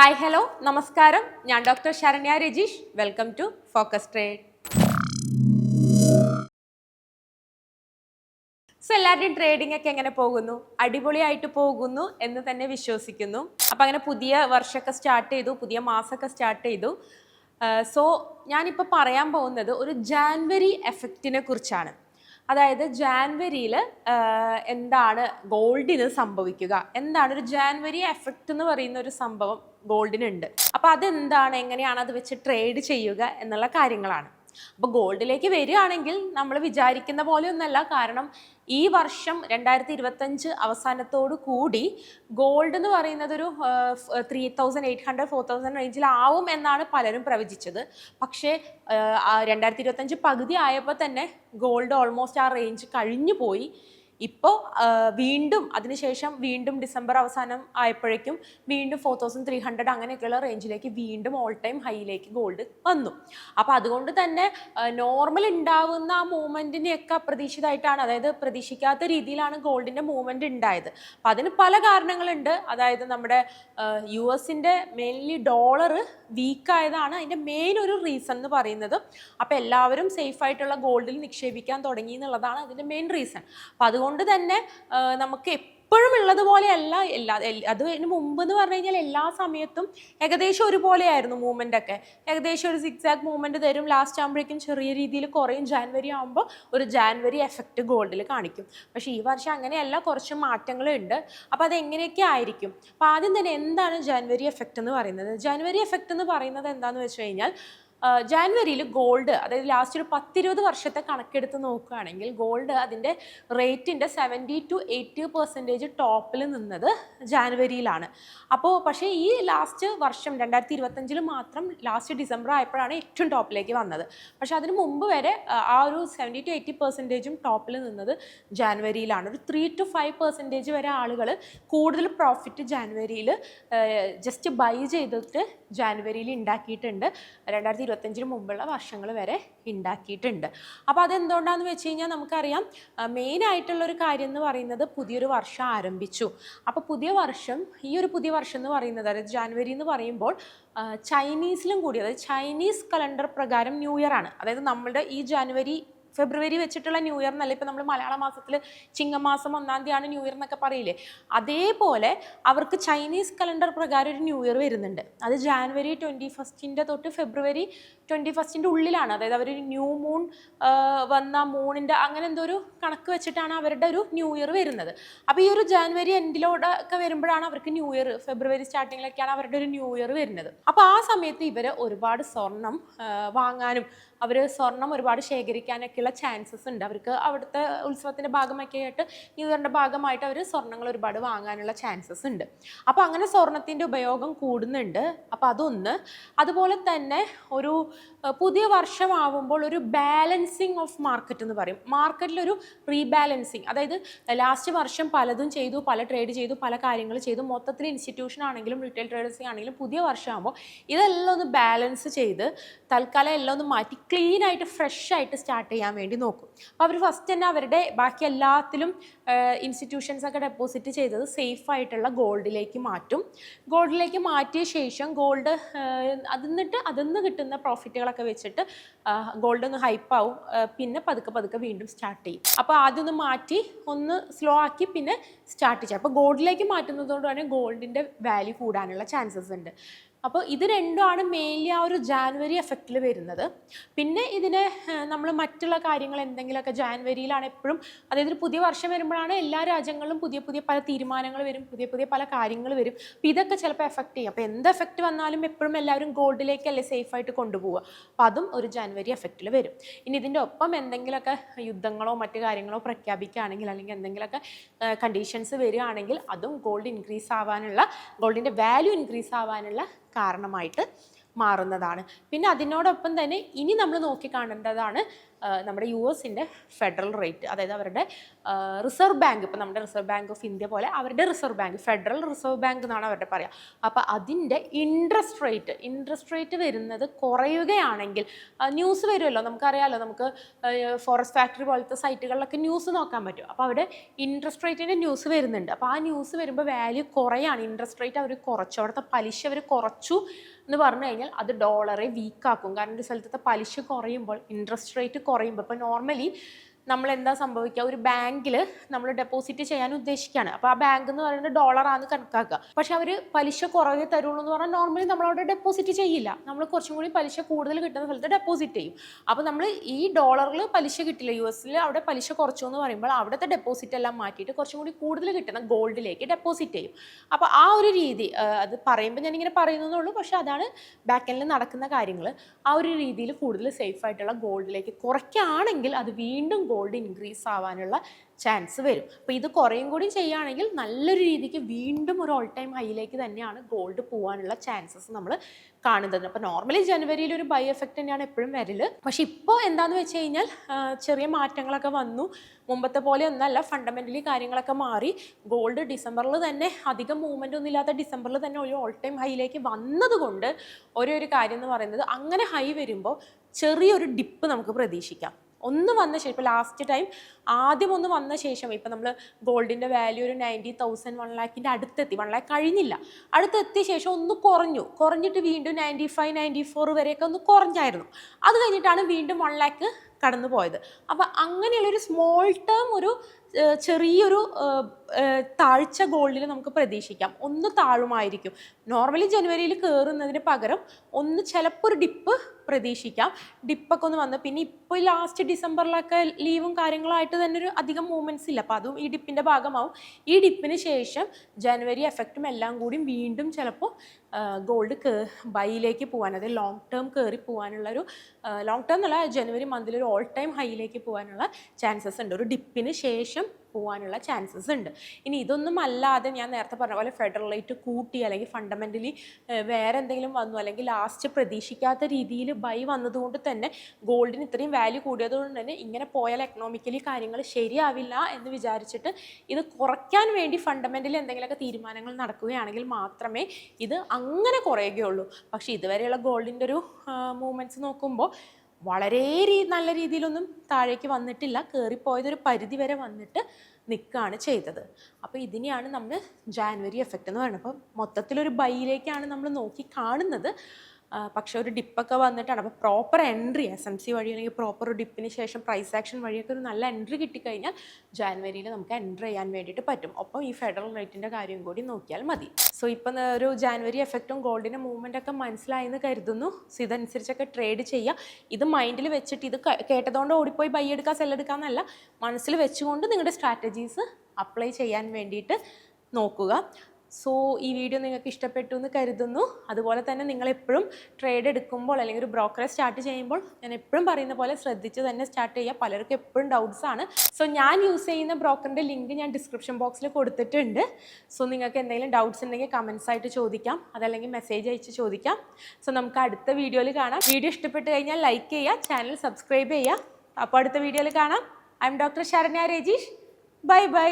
Hi hello നമസ്കാരം. ഞാൻ doctor Saranya Rajeesh. Welcome to focus trade so എല്ലാവരുടെയും trading ഒക്കെ എങ്ങനെ പോകുന്നു? അടിപൊളിയായിട്ട് പോകുന്നു എന്ന് തന്നെ വിശ്വസിക്കുന്നു. അപ്പം അങ്ങനെ പുതിയ വർഷമൊക്കെ സ്റ്റാർട്ട് ചെയ്തു പുതിയ മാസമൊക്കെ സ്റ്റാർട്ട് ചെയ്തു. സോ ഞാനിപ്പോൾ പറയാൻ പോകുന്നത് ഒരു ജാൻവരി എഫക്റ്റിനെ കുറിച്ചാണ്. അതായത് ജാൻവരിയിൽ എന്താണ് ഗോൾഡിന് സംഭവിക്കുക. എന്താണ് ഒരു ജാൻവരി എഫക്റ്റ് എന്ന് പറയുന്ന ഒരു സംഭവം ഗോൾഡിനുണ്ട്. അപ്പോൾ അതെന്താണ്? എങ്ങനെയാണ് അത് വെച്ച് ട്രേഡ് ചെയ്യുക എന്നുള്ള കാര്യങ്ങളാണ്. അപ്പോൾ ഗോൾഡിലേക്ക് വരികയാണെങ്കിൽ നമ്മൾ വിചാരിക്കുന്ന പോലെ ഒന്നല്ല കാരണം ഈ വർഷം രണ്ടായിരത്തി ഇരുപത്തഞ്ച് അവസാനത്തോടു കൂടി ഗോൾഡ് എന്ന് പറയുന്നത് ഒരു three thousand eight hundred four thousand റേഞ്ചിലാവും എന്നാണ് പലരും പ്രവചിച്ചത്. പക്ഷേ രണ്ടായിരത്തി ഇരുപത്തഞ്ച് പകുതി ആയപ്പോൾ തന്നെ ഗോൾഡ് ഓൾമോസ്റ്റ് ആ റേഞ്ച് കഴിഞ്ഞു പോയി ഇപ്പോൾ വീണ്ടും അതിനുശേഷം വീണ്ടും ഡിസംബർ അവസാനം ആയപ്പോഴേക്കും വീണ്ടും ഫോർ തൗസൻഡ് ത്രീ ഹൺഡ്രഡ് അങ്ങനെയൊക്കെയുള്ള റേഞ്ചിലേക്ക് വീണ്ടും ഓൾ ടൈം ഹൈയിലേക്ക് ഗോൾഡ് വന്നു. അപ്പോൾ അതുകൊണ്ട് തന്നെ നോർമൽ ഉണ്ടാവുന്ന ആ മൂവ്മെന്റിനെയൊക്കെ അപ്രതീക്ഷിതമായിട്ടാണ് അതായത് പ്രതീക്ഷിക്കാത്ത രീതിയിലാണ് ഗോൾഡിന്റെ മൂവ്മെന്റ് ഉണ്ടായത് അപ്പോൾ അതിന് പല കാരണങ്ങളുണ്ട്. അതായത് നമ്മുടെ യു എസിന്റെ മെയിൻലി ഡോളർ വീക്കായതാണ് അതിന്റെ മെയിൻ ഒരു റീസൺ എന്ന് പറയുന്നത്. അപ്പോൾ എല്ലാവരും സേഫായിട്ടുള്ള ഗോൾഡിൽ നിക്ഷേപിക്കാൻ തുടങ്ങി എന്നുള്ളതാണ് അതിന്റെ മെയിൻ റീസൺ അപ്പോൾ അതുകൊണ്ട് തന്നെ നമുക്ക് എപ്പോഴും ഉള്ളതുപോലെയല്ല എല്ലാ അതിന് മുമ്പ് എന്ന് പറഞ്ഞു കഴിഞ്ഞാൽ എല്ലാ സമയത്തും ഏകദേശം ഒരുപോലെയായിരുന്നു മൂവ്മെന്റ് ഒക്കെ. ഏകദേശം ഒരു സിക്സ് ആക്ക് മൂവ്മെന്റ് തരും. ലാസ്റ്റ് ആകുമ്പോഴേക്കും ചെറിയ രീതിയിൽ കുറയും. ജാൻവരി ആകുമ്പോൾ ഒരു ജാൻവരി എഫക്റ്റ് ഗോൾഡിൽ കാണിക്കും. പക്ഷേ ഈ വർഷം അങ്ങനെയല്ല. കുറച്ച് മാറ്റങ്ങളുണ്ട്. അപ്പോൾ അതെങ്ങനെയൊക്കെ ആയിരിക്കും? അപ്പോൾ ആദ്യം തന്നെ എന്താണ് ജാൻവരി എഫക്റ്റ് എന്ന് പറയുന്നത്? ജാൻവരി എഫക്റ്റ് എന്ന് പറയുന്നത് എന്താണെന്ന് വെച്ച് കഴിഞ്ഞാൽ ജാനുവരിയിൽ ഗോൾഡ് അതായത് ലാസ്റ്റ് ഒരു പത്തിരുപത് വർഷത്തെ കണക്കെടുത്ത് നോക്കുകയാണെങ്കിൽ ഗോൾഡ് അതിന്റെ റേറ്റിന്റെ സെവന്റി ടു എയ്റ്റി പെർസെന്റേജ് ടോപ്പിൽ നിന്നത് ജാനുവരിയിലാണ്. അപ്പോൾ പക്ഷേ ഈ ലാസ്റ്റ് വർഷം രണ്ടായിരത്തി ഇരുപത്തഞ്ചിൽ മാത്രം ലാസ്റ്റ് ഡിസംബർ ആയപ്പോഴാണ് ഏറ്റവും ടോപ്പിലേക്ക് വന്നത്. പക്ഷേ അതിന് മുമ്പ് വരെ ആ, ഒരു സെവന്റി ടു എയ്റ്റി പെർസെന്റേജും ടോപ്പിൽ നിന്നത് ജാനുവരിയിലാണ്. ഒരു ത്രീ ടു ഫൈവ് പെർസെന്റേജ് വരെ ആളുകൾ കൂടുതൽ പ്രോഫിറ്റ് ജാനുവരിയിൽ ജസ്റ്റ് ബൈ ചെയ്തിട്ട് ജാനുവരിയിൽ ഉണ്ടാക്കിയിട്ടുണ്ട്. രണ്ടായിരത്തി ഇരുപത്തഞ്ചിന് മുമ്പുള്ള വർഷങ്ങൾ വരെ ഉണ്ടാക്കിയിട്ടുണ്ട്. അപ്പോൾ അതെന്തുകൊണ്ടാണെന്ന് വെച്ച് കഴിഞ്ഞാൽ നമുക്കറിയാം മെയിൻ ആയിട്ടുള്ളൊരു കാര്യം എന്ന് പറയുന്നത് പുതിയൊരു വർഷം ആരംഭിച്ചു. അപ്പോൾ പുതിയ വർഷം ഈ ഒരു പുതിയ വർഷം എന്ന് പറയുന്നത് അതായത് ജാനുവരി എന്ന് പറയുമ്പോൾ ചൈനീസിലും കൂടി അതായത് ചൈനീസ് കലണ്ടർ പ്രകാരം ന്യൂ ഇയർ ആണ്. അതായത് നമ്മളുടെ ഈ ജാനുവരി ഫെബ്രുവരി വെച്ചിട്ടുള്ള ന്യൂ ഇയർ എന്നല്ല. ഇപ്പം നമ്മൾ മലയാള മാസത്തിൽ ചിങ്ങമാസം ഒന്നാം തീയതിയാണ് ന്യൂ ഇയർ എന്നൊക്കെ പറയില്ലേ? അതേപോലെ അവർക്ക് ചൈനീസ് കലണ്ടർ പ്രകാരം ഒരു ന്യൂ ഇയർ വരുന്നുണ്ട്. അത് ജാനുവരി ട്വന്റി ഫസ്റ്റിന്റെ തൊട്ട് ഫെബ്രുവരി ട്വന്റി ഫസ്റ്റിന്റെ ഉള്ളിലാണ്. അതായത് അവർ ന്യൂ മൂൺ വന്ന മൂണിന്റെ അങ്ങനെ എന്തോ ഒരു കണക്ക് വെച്ചിട്ടാണ് അവരുടെ ഒരു ന്യൂ ഇയർ വരുന്നത്. അപ്പോൾ ഈ ഒരു ജാനുവരി എൻഡിലോടൊക്കെ വരുമ്പോഴാണ് അവർക്ക് ന്യൂ ഇയർ ഫെബ്രുവരി സ്റ്റാർട്ടിങ്ങിലൊക്കെയാണ് അവരുടെ ഒരു ന്യൂ ഇയർ വരുന്നത്. അപ്പോൾ ആ സമയത്ത് ഇവർ ഒരുപാട് സ്വർണം വാങ്ങാനും അവർ സ്വർണം ഒരുപാട് ശേഖരിക്കാനൊക്കെയുള്ള ചാൻസസ് ഉണ്ട്. അവർക്ക് അവിടുത്തെ ഉത്സവത്തിന്റെ ഭാഗമൊക്കെ ആയിട്ട് ന്യൂ ഇയറിന്റെ ഭാഗമായിട്ട് അവർ സ്വർണങ്ങൾ ഒരുപാട് വാങ്ങാനുള്ള ചാൻസസ് ഉണ്ട്. അപ്പോൾ അങ്ങനെ സ്വർണത്തിന്റെ ഉപയോഗം കൂടുന്നുണ്ട്. അപ്പോൾ അതൊന്ന്. അതുപോലെ തന്നെ ഒരു പുതിയ വർഷമാവുമ്പോൾ ഒരു ബാലൻസിങ് ഓഫ് മാർക്കറ്റ് എന്ന് പറയും. മാർക്കറ്റിലൊരു റീബാലൻസിങ് അതായത് ലാസ്റ്റ് വർഷം പലതും ചെയ്തു പല ട്രേഡ് ചെയ്തു പല കാര്യങ്ങൾ ചെയ്തു. മൊത്തത്തിൽ ഇൻസ്റ്റിറ്റ്യൂഷൻ ആണെങ്കിലും റീറ്റെയിൽ ട്രേഡേഴ്സ് ആണെങ്കിലും പുതിയ വർഷമാകുമ്പോൾ ഇതെല്ലാം ഒന്ന് ബാലൻസ് ചെയ്ത് തൽക്കാലം എല്ലാം ഒന്ന് മാറ്റി ക്ലീൻ ആയിട്ട് ഫ്രഷ് ആയിട്ട് സ്റ്റാർട്ട് ചെയ്യാൻ വേണ്ടി നോക്കും. അപ്പോൾ അവർ ഫസ്റ്റ് തന്നെ അവരുടെ ബാക്കി എല്ലാത്തിലും ഇൻസ്റ്റിറ്റ്യൂഷൻസ് ഒക്കെ ഡെപ്പോസിറ്റ് ചെയ്തത് സേഫ് ആയിട്ടുള്ള ഗോൾഡിലേക്ക് മാറ്റും. ഗോൾഡിലേക്ക് മാറ്റിയ ശേഷം ഗോൾഡ് അതിന്നിട്ട് നിന്ന് കിട്ടുന്ന പ്രോഫിറ്റുകളൊക്കെ വെച്ചിട്ട് ഗോൾഡ് ഒന്ന് ഹൈപ്പാവും പിന്നെ പതുക്കെ പതുക്കെ വീണ്ടും സ്റ്റാർട്ട് ചെയ്യും. അപ്പോൾ ആദ്യം ഒന്ന് മാറ്റി ഒന്ന് സ്ലോ ആക്കി പിന്നെ സ്റ്റാർട്ട് ചെയ്യും. അപ്പോൾ ഗോൾഡിലേക്ക് മാറ്റുന്നതുകൊണ്ട് തന്നെ ഗോൾഡിന്റെ വാല്യൂ കൂടാനുള്ള ചാൻസസ് ഉണ്ട്. അപ്പോൾ ഇത് രണ്ടുമാണ് മെയിൻലി ആ ഒരു ജാനുവരി എഫക്റ്റിൽ വരുന്നത്. പിന്നെ ഇതിനെ നമ്മൾ മറ്റുള്ള കാര്യങ്ങൾ എന്തെങ്കിലുമൊക്കെ ജാനുവരിയിലാണ് എപ്പോഴും അതായത് ഒരു പുതിയ വർഷം വരുമ്പോഴാണ് എല്ലാ രാജ്യങ്ങളിലും പുതിയ പുതിയ പല തീരുമാനങ്ങൾ വരും പുതിയ പുതിയ പല കാര്യങ്ങൾ വരും. അപ്പോൾ ഇതൊക്കെ ചിലപ്പോൾ എഫക്റ്റ് ചെയ്യും. അപ്പോൾ എന്ത് എഫക്റ്റ് വന്നാലും എപ്പോഴും എല്ലാവരും ഗോൾഡിലേക്കല്ലേ സേഫായിട്ട് കൊണ്ടുപോവുക. അപ്പോൾ അതും ഒരു ജാനുവരി എഫക്റ്റിൽ വരും. ഇനി ഇതിന്റെ ഒപ്പം എന്തെങ്കിലുമൊക്കെ യുദ്ധങ്ങളോ മറ്റു കാര്യങ്ങളോ പ്രഖ്യാപിക്കുകയാണെങ്കിൽ അല്ലെങ്കിൽ എന്തെങ്കിലുമൊക്കെ കണ്ടീഷൻസ് വരികയാണെങ്കിൽ അതും ഗോൾഡ് ഇൻക്രീസ് ആവാനുള്ള ഗോൾഡിന്റെ വാല്യൂ ഇൻക്രീസ് ആവാനുള്ള കാരണമായിട്ട് മാറുന്നതാണ്. പിന്നെ അതിനോടൊപ്പം തന്നെ ഇനി നമ്മൾ നോക്കിക്കാണേണ്ടതാണ് നമ്മുടെ യു എസിന്റെ ഫെഡറൽ റേറ്റ് അതായത് അവരുടെ റിസർവ് ബാങ്ക് ഇപ്പം നമ്മുടെ റിസർവ് ബാങ്ക് ഓഫ് ഇന്ത്യ പോലെ അവരുടെ reserve bank federal reserve bank എന്നാണ് അവരുടെ പറയുക അപ്പോൾ അതിന്റെ ഇൻട്രസ്റ്റ് റേറ്റ് ഇൻട്രസ്റ്റ് റേറ്റ് വരുന്നത് കുറയുകയാണെങ്കിൽ ന്യൂസ് വരുമല്ലോ നമുക്കറിയാമല്ലോ നമുക്ക് ഫോറസ്റ്റ് ഫാക്ടറി പോലത്തെ സൈറ്റുകളിലൊക്കെ ന്യൂസ് നോക്കാൻ പറ്റും. അപ്പോൾ അവിടെ ഇൻട്രസ്റ്റ് റേറ്റിന്റെ ന്യൂസ് വരുന്നുണ്ട്. അപ്പോൾ ആ ന്യൂസ് വരുമ്പോൾ വാല്യൂ കുറയാണ്. ഇൻട്രസ്റ്റ് റേറ്റ് അവർ കുറച്ചു അവിടുത്തെ പലിശ അവർ കുറച്ചു എന്ന് പറഞ്ഞു കഴിഞ്ഞാൽ അത് ഡോളറെ വീക്കാക്കും കാരണം ഒരു സ്ഥലത്തെ പലിശ കുറയുമ്പോൾ ഇൻട്രസ്റ്റ് റേറ്റ് കുറയുമ്പോൾ ഇപ്പോൾ നോർമലി നമ്മൾ എന്താ സംഭവിക്കുക? ഒരു ബാങ്കിൽ നമ്മൾ ഡെപ്പോസിറ്റ് ചെയ്യാൻ ഉദ്ദേശിക്കുകയാണ്. അപ്പോൾ ആ ബാങ്ക് എന്ന് പറയുന്നത് ഡോളറാണ് കണക്കാക്കുക. പക്ഷെ അവർ പലിശ കുറവേ തരുള്ളൂ എന്ന് പറഞ്ഞാൽ നോർമലി നമ്മൾ അവിടെ ഡെപ്പോസിറ്റ് ചെയ്യില്ല. നമ്മൾ കുറച്ചും കൂടി പലിശ കൂടുതൽ കിട്ടുന്ന സ്ഥലത്ത് ഡെപ്പോസിറ്റ് ചെയ്യും. അപ്പോൾ നമ്മൾ ഈ ഡോളറിൽ പലിശ കിട്ടില്ല. യു എസിൽ അവിടെ പലിശ കുറച്ചു എന്ന് പറയുമ്പോൾ അവിടുത്തെ ഡെപ്പോസിറ്റ് എല്ലാം മാറ്റിയിട്ട് കുറച്ചും കൂടി കൂടുതൽ കിട്ടുന്ന ഗോൾഡിലേക്ക് ഡെപ്പോസിറ്റ് ചെയ്യും. അപ്പോൾ ആ ഒരു രീതി അത് പറയുമ്പോൾ ഞാനിങ്ങനെ പറയുന്നതുള്ളൂ പക്ഷേ അതാണ് ബാക്കെൻഡിൽ നടക്കുന്ന കാര്യങ്ങൾ ആ ഒരു രീതിയിൽ കൂടുതൽ സേഫ് ആയിട്ടുള്ള ഗോൾഡിലേക്ക് കുറയ്ക്കുകയാണെങ്കിൽ അത് വീണ്ടും ഗോൾഡ് ഇൻക്രീസ് ആവാനുള്ള ചാൻസ് വരും. അപ്പോൾ ഇത് കുറേയും കൂടി ചെയ്യുകയാണെങ്കിൽ നല്ലൊരു രീതിക്ക് വീണ്ടും ഒരു ഓൾ ടൈം ഹൈയിലേക്ക് തന്നെയാണ് ഗോൾഡ് പോകാനുള്ള ചാൻസസ് നമ്മൾ കാണുന്നത്. അപ്പോൾ നോർമലി ജനുവരിയിൽ ഒരു ബൈ എഫക്റ്റ് തന്നെയാണ് എപ്പോഴും വരൽ പക്ഷേ ഇപ്പോൾ എന്താണെന്ന് വെച്ച് കഴിഞ്ഞാൽ ചെറിയ മാറ്റങ്ങളൊക്കെ വന്നു. മുമ്പത്തെ പോലെ ഒന്നല്ല ഫണ്ടമെന്റലി കാര്യങ്ങളൊക്കെ മാറി. ഗോൾഡ് ഡിസംബറിൽ തന്നെ അധികം മൂവ്മെന്റ് ഒന്നും ഇല്ലാത്ത ഡിസംബറിൽ തന്നെ ഒരു ഓൾ ടൈം ഹൈയിലേക്ക് വന്നതുകൊണ്ട് ഒരേ ഒരു കാര്യം എന്ന് പറയുന്നത് അങ്ങനെ ഹൈ വരുമ്പോൾ ചെറിയൊരു ഡിപ്പ് നമുക്ക് പ്രതീക്ഷിക്കാം. ഒന്ന് വന്ന ശേഷം ഇപ്പോൾ ലാസ്റ്റ് ടൈം ആദ്യം ഒന്ന് വന്ന ശേഷം ഇപ്പം നമ്മൾ ഗോൾഡിന്റെ വാല്യൂ ഒരു നയന്റി തൗസൻഡ് വൺ ലാക്കിന്റെ അടുത്തെത്തി. വൺ ലാക്ക് കഴിഞ്ഞില്ല. അടുത്തെത്തിയ ശേഷം ഒന്ന് കുറഞ്ഞു. കുറഞ്ഞിട്ട് വീണ്ടും നയന്റി ഫൈവ് നയന്റി ഫോർ വരെയൊക്കെ ഒന്ന് കുറഞ്ഞായിരുന്നു. അത് കഴിഞ്ഞിട്ടാണ് വീണ്ടും വൺ ലാക്ക് കടന്നു പോയത് അപ്പം അങ്ങനെയുള്ളൊരു സ്മോൾ ടേം ഒരു ചെറിയൊരു താഴ്ച ഗോൾഡിൽ നമുക്ക് പ്രതീക്ഷിക്കാം. ഒന്ന് താഴുമായിരിക്കും. നോർമലി ജനുവരിയിൽ കയറുന്നതിന് പകരം ഒന്ന് ചിലപ്പോൾ ഒരു ഡിപ്പ് പ്രതീക്ഷിക്കാം. ഡിപ്പൊക്കെ ഒന്ന് വന്ന്. പിന്നെ ഇപ്പോൾ ലാസ്റ്റ് ഡിസംബറിലൊക്കെ ലീവും കാര്യങ്ങളായിട്ട് തന്നെ ഒരു അധികം മൂവ്മെന്റ്സ് ഇല്ല. അപ്പോൾ അതും ഈ ഡിപ്പിന്റെ ഭാഗമാവും. ഈ ഡിപ്പിന് ശേഷം ജനുവരി എഫക്റ്റും എല്ലാം കൂടി വീണ്ടും ചിലപ്പോൾ ഗോൾഡ് കേ ബൈയിലേക്ക് പോകാൻ അതായത് ലോങ് ടേം കയറി പോകാനുള്ളൊരു ലോങ് ടേം എന്നുള്ള ജനുവരി മന്തിൽ ഒരു ഓൾ ടൈം ഹൈയിലേക്ക് പോകാനുള്ള ചാൻസസ് ഉണ്ട്. ഒരു ഡിപ്പിന് ശേഷം പോകാനുള്ള ചാൻസസ് ഉണ്ട്. ഇനി ഇതൊന്നും അല്ലാതെ ഞാൻ നേരത്തെ പറഞ്ഞ പോലെ ഫെഡറൽ റേറ്റ് കൂട്ടി അല്ലെങ്കിൽ ഫണ്ടമെന്റലി വേറെ എന്തെങ്കിലും വന്നു അല്ലെങ്കിൽ ലാസ്റ്റ് പ്രതീക്ഷിക്കാത്ത രീതിയിൽ ബൈ വന്നതുകൊണ്ട് തന്നെ ഗോൾഡിന് ഇത്രയും വാല്യൂ കൂടിയതുകൊണ്ട് തന്നെ ഇങ്ങനെ പോയാൽ എക്കണോമിക്കലി കാര്യങ്ങൾ ശരിയാവില്ല എന്ന് വിചാരിച്ചിട്ട് ഇത് കുറയ്ക്കാൻ വേണ്ടി ഫണ്ടമെന്റലി എന്തെങ്കിലുമൊക്കെ തീരുമാനങ്ങൾ നടക്കുകയാണെങ്കിൽ മാത്രമേ ഇത് അങ്ങനെ കുറയുകയുള്ളൂ. പക്ഷേ ഇതുവരെയുള്ള ഗോൾഡിന്റെ ഒരു മൂവ്മെന്റ്സ് നോക്കുമ്പോൾ വളരെ രീ നല്ല രീതിയിലൊന്നും താഴേക്ക് വന്നിട്ടില്ല. കയറിപ്പോയതൊരു പരിധി വരെ വന്നിട്ട് നിൽക്കുകയാണ് ചെയ്തത്. അപ്പോൾ ഇതിനെയാണ് നമ്മൾ ജാനുവരി എഫക്റ്റ് എന്ന് പറയുന്നത്. അപ്പോൾ മൊത്തത്തിലൊരു ബൈയിലേക്കാണ് നമ്മൾ നോക്കി കാണുന്നത്. പക്ഷെ ഒരു ഡിപ്പൊക്കെ വന്നിട്ടാണ്. അപ്പോൾ proper entry S M C വഴി അല്ലെങ്കിൽ പ്രോപ്പർ ഡിപ്പിന് ശേഷം പ്രൈസ് ആക്ഷൻ വഴിയൊക്കെ ഒരു നല്ല എൻട്രി കിട്ടിക്കഴിഞ്ഞാൽ ജാനുവരിയിൽ നമുക്ക് എൻട്രി ചെയ്യാൻ വേണ്ടിയിട്ട് പറ്റും. ഒപ്പം ഈ ഫെഡറൽ റേറ്റിന്റെ കാര്യം കൂടി നോക്കിയാൽ മതി. സോ ഇപ്പം ഒരു ജാനുവരി എഫക്റ്റും ഗോൾഡിന്റെ മൂവ്മെന്റ് ഒക്കെ മനസ്സിലായെന്ന് കരുതുന്നു. സോ ഇതനുസരിച്ചൊക്കെ ട്രേഡ് ചെയ്യുക ഇത് മൈൻഡിൽ വെച്ചിട്ട് ഇത് കേട്ടതുകൊണ്ട് ഓടിപ്പോയി ബൈ എടുക്കുക സെൽ എടുക്കുക എന്നല്ല മനസ്സിൽ വെച്ചുകൊണ്ട് നിങ്ങളുടെ സ്ട്രാറ്റജീസ് അപ്ലൈ ചെയ്യാൻ വേണ്ടിയിട്ട് നോക്കുക. സോ ഈ വീഡിയോ നിങ്ങൾക്ക് ഇഷ്ടപ്പെട്ടു എന്ന് കരുതുന്നു. അതുപോലെ തന്നെ നിങ്ങൾ എപ്പോഴും ട്രേഡ് എടുക്കുമ്പോൾ അല്ലെങ്കിൽ ഒരു ബ്രോക്കറെ സ്റ്റാർട്ട് ചെയ്യുമ്പോൾ ഞാൻ എപ്പോഴും പറയുന്ന പോലെ ശ്രദ്ധിച്ച് തന്നെ സ്റ്റാർട്ട് ചെയ്യുക. പലർക്കും എപ്പോഴും ഡൗട്ട്സ് ആണ്. സോ ഞാൻ യൂസ് ചെയ്യുന്ന ബ്രോക്കറിന്റെ ലിങ്ക് ഞാൻ ഡിസ്ക്രിപ്ഷൻ ബോക്സിൽ കൊടുത്തിട്ടുണ്ട്. സോ നിങ്ങൾക്ക് എന്തെങ്കിലും ഡൗട്ട്സ് ഉണ്ടെങ്കിൽ കമൻസ് ആയിട്ട് ചോദിക്കാം. അതല്ലെങ്കിൽ മെസ്സേജ് അയച്ച് ചോദിക്കാം. സോ നമുക്ക് അടുത്ത വീഡിയോയിൽ കാണാം. വീഡിയോ ഇഷ്ടപ്പെട്ട് കഴിഞ്ഞാൽ ലൈക്ക് ചെയ്യുക ചാനൽ സബ്സ്ക്രൈബ് ചെയ്യുക. അപ്പോൾ അടുത്ത വീഡിയോയിൽ കാണാം. I am doctor Saranya Rajeesh bye bye